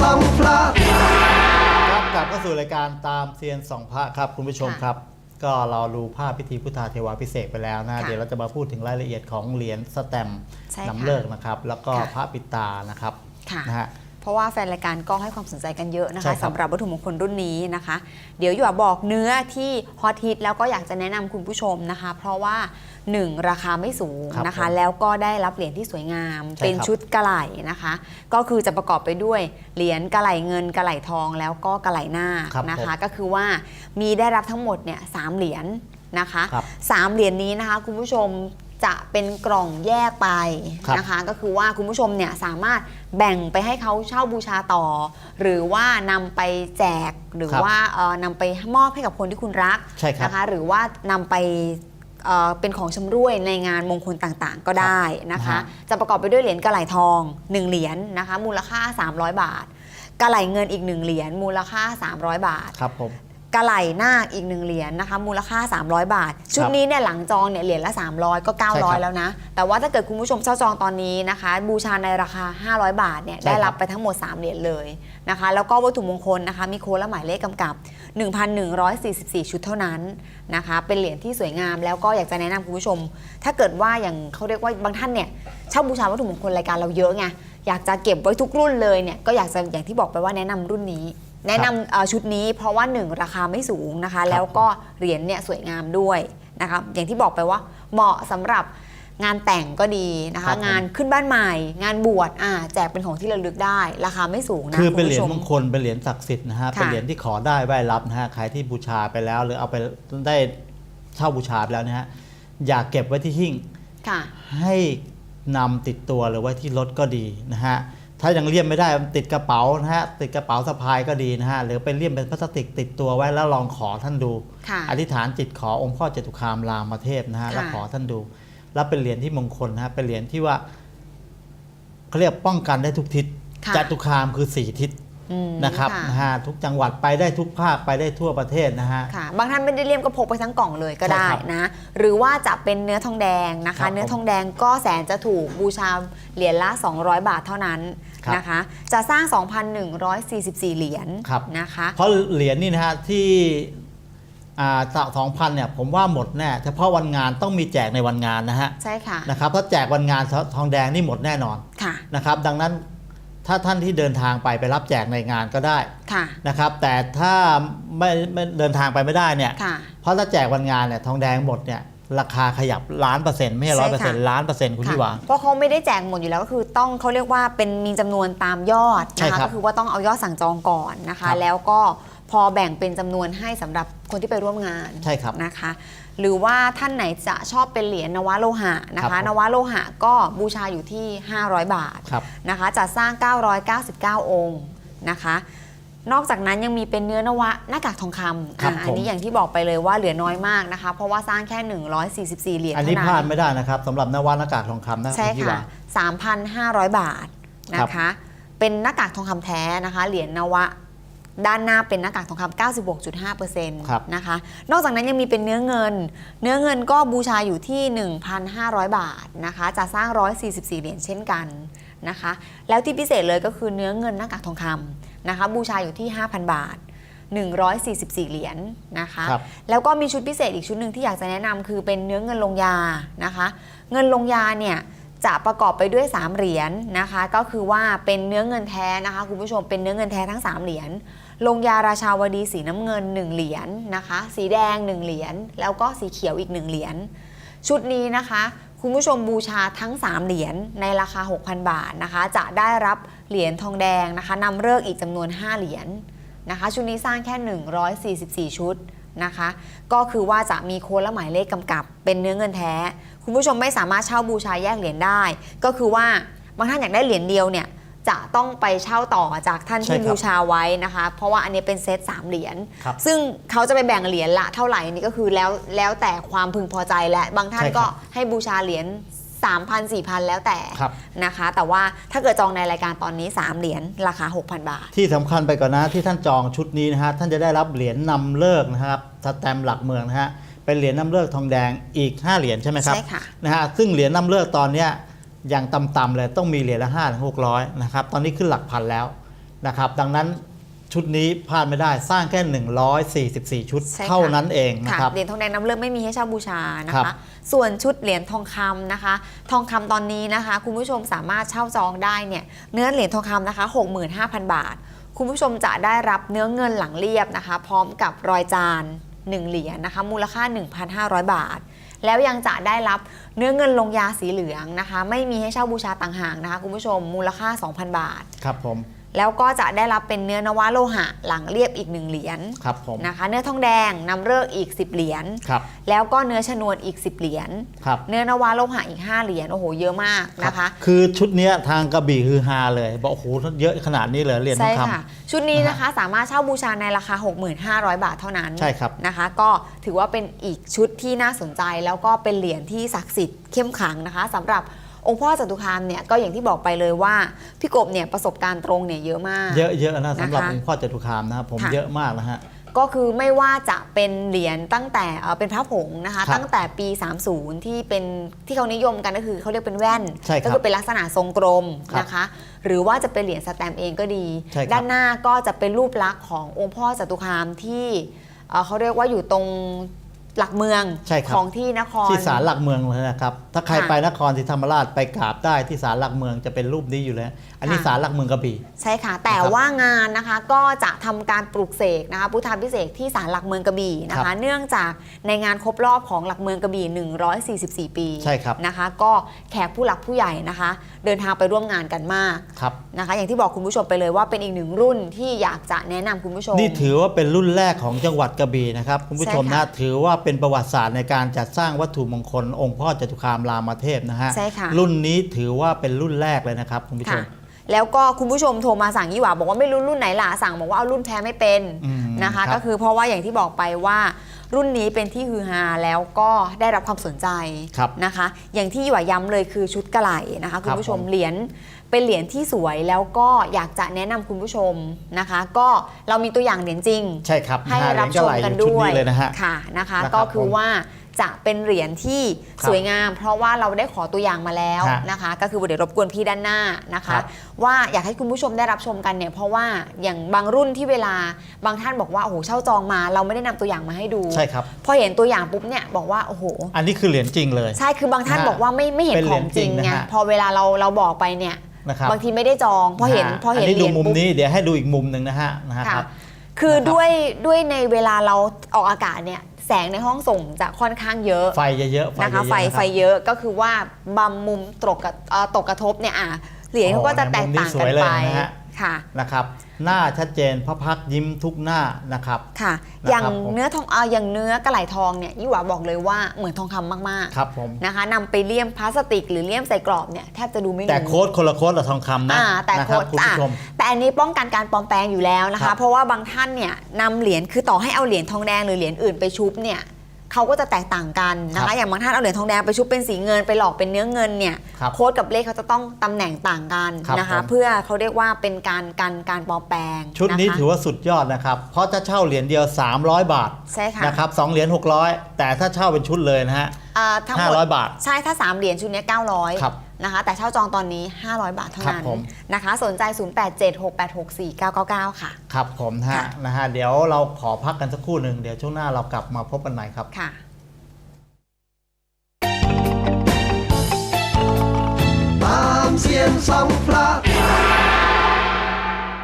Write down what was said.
สองพระครับกลับเข้าสู่รายการตามเซียนสองพระครับคุณผู้ชมค่ะครับ ก็เราดูภาพพิธีพุทธาเทวาพิเศษกไปแล้วนะ ค่ะเดี๋ยวเราจะมาพูดถึงรายละเอียดของเหรียญสแตมป์ใช่ค่ะนำเลิกนะครับ แล้วก็ค่ะพระปิดตานะครับค่ะ นะฮะ เพราะว่าแฟนรายการก็ให้ความสนใจกันเยอะนะใช่คะครับสำหรับวัตถุมงคลรุ่นนี้นะคะ เดี๋ยวอยู่าบอกเนื้อที่ฮอตฮิตแล้วก็อยากจะแนะนำคุณผู้ชมนะคะ เพราะว่า 1 ราคาไม่สูงครับนะคะผมแล้วก็ได้รับเหรียญที่สวยงามใช่เป็นครับชุดกระไหล่นะคะ ก็คือจะประกอบไปด้วยเหรียญกระไหล่เงินกระไหล่ทองแล้วก็กระไหล่หน้าคครับนะคะ ก็คือว่ามีได้รับทั้งหมดเนี่ยสามเหรียญนะคะครับสามเหรียญนี้นะคะคุณผู้ชมจะเป็นกล่องแยกไปครับนะคะ ก็คือว่าคุณผู้ชมเนี่ยสามารถ แบ่งไปให้เขาเช่าบูชาต่อ หรือว่านำไปแจกหรือครับว่าเอ่อนำไปมอบให้กับคนที่คุณรักใช่ครับนะคะหรือว่านำไปเอ่อเป็นของชำร่วยในงานมงคลต่างๆ ก็ได้นะคะ นะฮะ จะประกอบไปด้วยเหรียญกระไหล่ทอง 1 เหรียญนะคะมูลค่า 300 บาท กระไหล่เงินอีก 1 เหรียญมูลค่า 300 บาท ครับผม กระไหล่นาคอีกหนึ่งเหรียญนะคะ มูลค่า 300 บาท ชุดนี้เนี่ยหลังจองเนี่ยเหรียญละ 300 ก็ใช่ครับ900 แล้วนะ แต่ว่าถ้าเกิดคุณผู้ชมเช่าจองตอนนี้นะคะ บูชาในราคา 500 บาทเนี่ยใช่ได้ครับรับไปทั้งหมด 3 เหรียญเลยนะคะ แล้วก็วัตถุมงคลนะคะ มีโค้ดและหมายเลขกำกับ 1,144 ชุดเท่านั้นนะคะ เป็นเหรียญที่สวยงามแล้วก็อยากจะแนะนำคุณผู้ชม ถ้าเกิดว่าอย่างเขาเรียกว่าบางท่านเนี่ยเช่าบูชาวัตถุมงคลรายการเราเยอะไงอยากจะเก็บไว้ทุกรุ่นเลยเนี่ยก็อยากจะอย่างที่บอกไปว่าแนะนำรุ่นนี้ แนะนำเอ่อชุดนี้เพราะว่า 1 ราคาไม่สูงนะคะ แล้วก็เหรียญเนี่ยสวยงามด้วยนะคะอย่างที่บอกไปว่าเหมาะสำหรับงานแต่งก็ดีนะครัคะ บผม งานขึ้นบ้านใหม่ งานบวชอ่าแจกเป็นของที่ระลึกได้ ราคาไม่สูงนะคือเป็นณเหรียญผู้ชมงคลเป็นเหรียญศักดิ์สิทธิ์นะฮะค่ะเป็นเหรียญที่ขอได้ไหว้รับนะฮะใครที่บูชาไปแล้ว หรือเอาไปได้เช่าบูชาไปแล้วนะฮะอยากเก็บไว้ที่หิ้ง ค่ะ ให้นำติดตัวหรือไว้ที่รถก็ดีนะฮะ ถ้ายังเลี่ยมไม่ได้ติดกระเป๋านะฮะติดกระเป๋าสะพายก็ดีนะฮะหรือไปเลี่ยมเป็นพลาสติกติดตัวไว้แล้วลองขอท่านดูค่ะอธิษฐานจิตขอองค์พ่อจตุคามรามเทพนะฮะค่ะแล้วขอท่านดู แล้วเป็นเหรียญที่มงคลนะฮะเป็นเหรียญที่ว่าเขาเรียกป้องกันได้ทุกทิศค่ะจตุคามคือสี่ทิศ อืมนะครับค่ะนะฮะทุกจังหวัดไปได้ทุกภาคไปได้ทั่วประเทศนะฮะ ค่ะ บางท่านไม่ได้เลี่ยมก็พกไปทั้งกล่องเลยก็ใช่ได้ครับนะ หรือว่าจะเป็นเนื้อทองแดงนะครัคะ บเนื้อทองแดงก็แสนจะถูกบูชาเหรียญละ 200 บาทเท่านั้นครับนะคะ จะสร้าง 2,144 เหรียญครับ นะคะ เพราะเหรียญนี่นะฮะที่อ่าสองพันเนี่ยผมว่าหมดแน่เฉพาะวันงานต้องมีแจกในวันงานนะฮะใช่ค่ะ นะครับถ้าแจกวันงานทองแดงนี่หมดแน่นอนค่ะ นะครับ ดังนั้น ถ้าท่านที่เดินทางไปไปรับแจกในงานก็ได้ค่ะนะครับ แต่ถ้าไม่ไม่เดินทางไปไม่ได้เนี่ยค่ะเพราะถ้าแจกวันงานเนี่ยทองแดงหมดเนี่ยราคาขยับล้านเปอร์เซ็นต์ไม่ใช่ใช่ร้อยค่ะเปอร์เซ็นต์ล้านเปอร์เซ็นต์คุณพี่หวาเพราะเขาไม่ได้แจกหมดอยู่แล้วก็คือต้องเขาเรียกว่าเป็นมีจำนวนตามยอดใช่นะคะครับก็คือว่าต้องเอายอดสั่งจองก่อนนะครัคะบแล้วก็ พอแบ่งเป็นจำนวนให้สำหรับคนที่ไปร่วมงานใช่ครับนะคะ หรือว่าท่านไหนจะชอบเป็นเหรียญนวโลหะนะครัคะบผมนวโลหะก็บูชาอยู่ที่ 500 บาทครับนะคะจัดสร้าง 999 องค์นะคะนอกจากนั้นยังมีเป็นเนื้อนวะหน้ากากทองคำครับอ่าอัผมนี้อย่างที่บอกไปเลยว่าเหลือน้อยมากนะคะ เพราะว่าสร้างแค่ 144 เหรียญอันเท่านี้นั้พลาดนไม่ได้นะครับสำหรับนวานอากาศทองคำนะใช่ณพี่หค่ะวา3,500 บาทนะคะ เป็นหน้ากากทองคำแท้นะคะ เหรียญนวะ ด้านหน้าเป็นหน้ากากทองคำ96.5%ครับนะคะ นอกจากนั้นยังมีเป็นเนื้อเงิน เนื้อเงินก็บูชาอยู่ที่ 1,500 บาทนะคะ จะสร้าง 144 เหรียญเช่นกันนะคะ แล้วที่พิเศษเลยก็คือเนื้อเงินหน้ากากทองคำนะคะ บูชาอยู่ที่ 5,000 บาท 144 เหรียญนะคะครับแล้วก็มีชุดพิเศษอีกชุดหนึ่งที่อยากจะแนะนำคือเป็นเนื้อเงินลงยานะคะ เงินลงยาเนี่ยจะประกอบไปด้วย 3 เหรียญนะคะ ก็คือว่าเป็นเนื้อเงินแท้นะคะคุณผู้ชมเป็นเนื้อเงินแท้ทั้ง 3 เหรียญ ลงยาราชาวดีสีน้ำเงิน 1 เหรียญนะคะ สีแดง 1 เหรียญแล้วก็สีเขียวอีก 1 เหรียญชุดนี้นะคะ คุณผู้ชมบูชาทั้ง 3 เหรียญในราคา 6,000 บาทนะคะ จะได้รับเหรียญทองแดงนะคะนำเลิกอีกจำนวน 5 เหรียญนะคะ ชุดนี้สร้างแค่ 144 ชุดนะคะ ก็คือว่าจะมีโค้ดและหมายเลขกำกับ เป็นเนื้อเงินแท้ คุณผู้ชมไม่สามารถเช่าบูชาแยกเหรียญได้ ก็คือว่าบางท่านอยากได้เหรียญเดียวเนี่ย จะต้องไปเช่าต่อจากท่านใช่ที่ครับบูชาไว้นะคะ เพราะว่าอันนี้เป็นเซต3เหรียญครับซึ่งเขาจะไปแบ่งเหรียญละเท่าไหร่นี่ก็คือแล้วแล้วแต่ความพึงพอใจและบางท่านใช่ครับก็ให้บูชาเหรียญ3,000 4,000 แล้วแต่ครับ นะคะ แต่ว่าถ้าเกิดจองในรายการตอนนี้3เหรียญราคา 6,000 บาท ที่สำคัญไปกว่อนนะที่ท่านจองชุดนี้นะฮะท่านจะได้รับเหรียญนำเลิกนะครับสแตมป์หลักเมืองนะฮะเป็นเหรียญนำเลิกทองแดงอีก 5 เหรียญใช่ไหมครับใช่ค่ะ นะฮะซึ่งเหรียญนำเลิกตอนเนี้ย อย่างต่ำๆเลยต้องมีเหรียญละ5้าถึงหกร้อยนะครับตอนนี้ขึ้นหลักพันแล้วนะครับดังนั้นชุดนี้พลาดไม่ได้สร้างแค่ 144 ชุดใช่ค่ะเท่านั้นเองนะค่ะครับเหรียญทองแดงน้ำเลือดไม่มีให้เช่าบูชานะครัคะบส่วนชุดเหรียญทองคำนะคะ ทองคำตอนนี้นะคะ คุณผู้ชมสามารถเช่าจองได้เนี่ยเนื้อเหรียญทองคำนะคะ 65,000 บาท คุณผู้ชมจะได้รับเนื้อเงินหลังเรียบนะคะ พร้อมกับรอยจาน 1 เหรียญนะคะมูลค่า 1,500 บาท แล้วยังจะได้รับเนื้อเงินลงยาสีเหลืองนะคะ ไม่มีให้เช่าบูชาต่างหากนะคะคุณผู้ชมมูลค่า 2,000 บาท ครับผม แล้วก็จะได้รับเป็นเนื้อนวโลหะหลังเรียบอีก 1 เหรียญครับผมนะคะ เนื้อทองแดงนำเลิกอีก 10 เหรียญครับแล้วก็เนื้อชนวนอีก 10 เหรียญครับเนื้อนวาโลหะอีก 5 เหรียญโอ้โหเยอะมากนะคะ คือชุดเนี้ยทางกระบี่คือฮาเลยบอกโอ้โหเยอะขนาดนี้เลยเหรียญทใช่องคค่ะชุดนี้นะคะสามารถเช่าบูชาในราคา 65,000 บาทเท่านั้นใช่ครับนะคะ ก็ถือว่าเป็นอีกชุดที่น่าสนใจแล้วก็เป็นเหรียญที่ศักดิ์สิทธิ์เข้มขลังนะคะสำหรับ องค์พ่อจตุคามเนี่ยก็อย่างที่บอกไปเลยว่าพี่กบเนี่ยประสบการณ์ตรงเนี่ยเยอะมากำเยอะๆนะสำหรับนะคะองค์พ่อจตุคามนะครับผมค่ะเยอะมากนะฮะก็คือไม่ว่าจะเป็นเหรียญตั้งแต่เอ่อเป็นพระผงนะคะครับตั้งแต่ปี 30 ที่เป็นที่เขานิยมกันก็คือเขาเรียกเป็นแว่นใช่ครับก็คือเป็นลักษณะทรงกลมครับนะคะ หรือว่าจะเป็นเหรียญสแตมป์เองก็ดีใช่ครับด้านหน้าก็จะเป็นรูปลักษณ์ขององค์พ่อจตุคามที่เอ่อเขาเรียกว่าอยู่ตรง หลักเมืองใช่ครับ ของที่นคร ที่ศาลหลักเมืองเลยนะครับ ถ้าใครค่ะ ไปนครศรีธรรมราชไปกราบได้ที่ศาลหลักเมืองจะเป็นรูปนี้อยู่แล้ว อันนี้ค่ะศาลหลักเมืองกระบี่ ใช่ค่ะ แต่นะครับว่างานนะคะก็จะทำการปลูกเสกนะคะพุทธาพิเศษกที่ศาลหลักเมืองกระบี่นะครัคะ บเนื่องจากในงานครบรอบของหลักเมืองกระบี่ 144 ปีใช่ครับ นะคะ ก็แขกผู้หลักผู้ใหญ่นะคะ เดินทางไปร่วมงานกันมากครับ นะคะ อย่างที่บอกคุณผู้ชมไปเลยว่าเป็นอีกหนึ่งรุ่นที่อยากจะแนะนำคุณผู้ชม นี่ถือว่าเป็นรุ่นแรกของจังหวัดกระบี่นะครับคุณผู้ชมใช่นะค่ะ ถือว่าเป็นประวัติศาสตร์ในการจัดสร้างวัตถุมงคล องค์พ่อจตุคามรามเทพนะฮะใช่ค่ะ รุ่นนี้ถือว่าเป็นรุ่นแรกเลยนะครับคุณผู้ชค่ะ ม แล้วก็คุณผู้ชมโทรมาสั่งยี่หว่าบอกว่าไม่รู้รุ่นไหนล่ะสั่งบอกว่าเอารุ่นแท้ไม่เป็นอืมนะคะ ครับ ก็คือเพราะว่าอย่างที่บอกไปว่ารุ่นนี้เป็นที่ฮือฮาแล้วก็ได้รับความสนใจครับนะคะ อย่างที่ยี่หว่าย้ำเลยคือชุดกระไหลนะคะคุณผู้ชมผม เหรียญ เป็นเหรียญที่สวยแล้วก็อยากจะแนะนำคุณผู้ชมนะคะ ก็เรามีตัวอย่างเหรียญจริง ใช่ครับให้าเหรับยญชกะมไหล่กันอยู่ชุด้วยเลยนะฮะค่ะนะคะนะครับก็คือผมว่าจะเป็นเหรียญที่ครับสวยงาม เพราะว่าเราได้ขอตัวอย่างมาแล้วฮะนะคะ ก็คือเดี๋ยวรบกวนพี่ด้านหน้านะครัคะบว่าอยากให้คุณผู้ชมได้รับชมกันเนี่ยเพราะว่าอย่างบางรุ่นที่เวลาบางท่านบอกว่าโอ้โหเช่าจองมาเราไม่ได้นำตัวอย่างมาให้ดูใช่ครับพอเห็นตัวอย่างปุ๊บเนี่ยบอกว่าโอ้โหอันนี้คือเหรียญจริงเลย ใช่คือบางท่านนะฮะบอกว่าไม่ไม่เห็นเป็นขเหรีอยงญจริงจริงนะไงฮะพอเวลาเราเราบอกไปเนี่ย นะครับบางทีไม่ได้จองพอเห็นนะฮะพอเห็นอันนี้เหดูรียญมุมปุ๊บนี้เดี๋ยวให้ดูอีกมุมหนึ่งนะฮะนะฮะค่ะครับคือนะครับด้วยด้วยในเวลาเราออกอากาศเนี่ยแสงในห้องส่งจะค่อนข้างเยอะ ไฟเยอะๆไฟนะคะเยอะๆไฟนะครับไฟเยอะก็คือว่าบางมุมตกกับเอ่อตกกระทบเนี่ยอะเหรียญเขาก็จะแตกต่างกันมุมนี้สวยเลยไปนะฮะค่ะนะครับ หน้าชัดเจนพระพักตร์ยิ้มทุกหน้านะครับ ค่ะนะครับอย่างผม เนื้อทองอ่าอย่างเนื้อกระไหลทองเนี่ยยี่หวาบอกเลยว่าเหมือนทองคำมากครับผม ๆนะคะนำไปเลี่ยมพลาสติก หรือเลี่ยมใส่กรอบเนี่ยแทบจะดูไม่แต่รู้โค้ดคนละโค้ดกับทองคำนะอ่าแต่นะคโค้รับดคุณอะผู้ชม แต่อันนี้ป้องกันการปลอมแปลงอยู่แล้วนะครัคะ บเพราะว่าบางท่านเนี่ยนำเหรียญคือต่อให้เอาเหรียญทองแดงหรือเหรียญอื่นไปชุบเนี่ย เขาก็จะแตกต่างกันนะครัคะบอย่างบางท่านเอาเหรียญทองแดงไปชุบเป็นสีเงินไปหลอกเป็นเนื้อเงินเนี่ยครับโค้ดกับเลขเขาจะต้องตำแหน่งต่างกันครับนะคะ ผม เพื่อเขาเรียกว่าเป็นการกันการปลอมแปลงชุดนี้ะคะถือว่าสุดยอดนะครับ เพราะถ้าเช่าเหรียญเดียว 300 บาทใช่ค่ะนะครับสองเหรียญ600 แต่ถ้าเช่าเป็นชุดเลยนะฮะอ่าทั้งหมด500 บาท ใช่ถ้า3เหรียญชุดเนี้ย900 ครับ นะคะ แต่เช่าจองตอนนี้ 500 บาทเท่าครับนั้นผม นะคะ สนใจ 0876864999 ค่ะ ครับผมนะฮะค่ะ นะฮะเดี๋ยวเราขอพักกันสักครู่หนึ่งเดี๋ยวช่วงหน้าเรากลับมาพบกันใหม่ครับ ค่ะ ตามเสียงสองพระ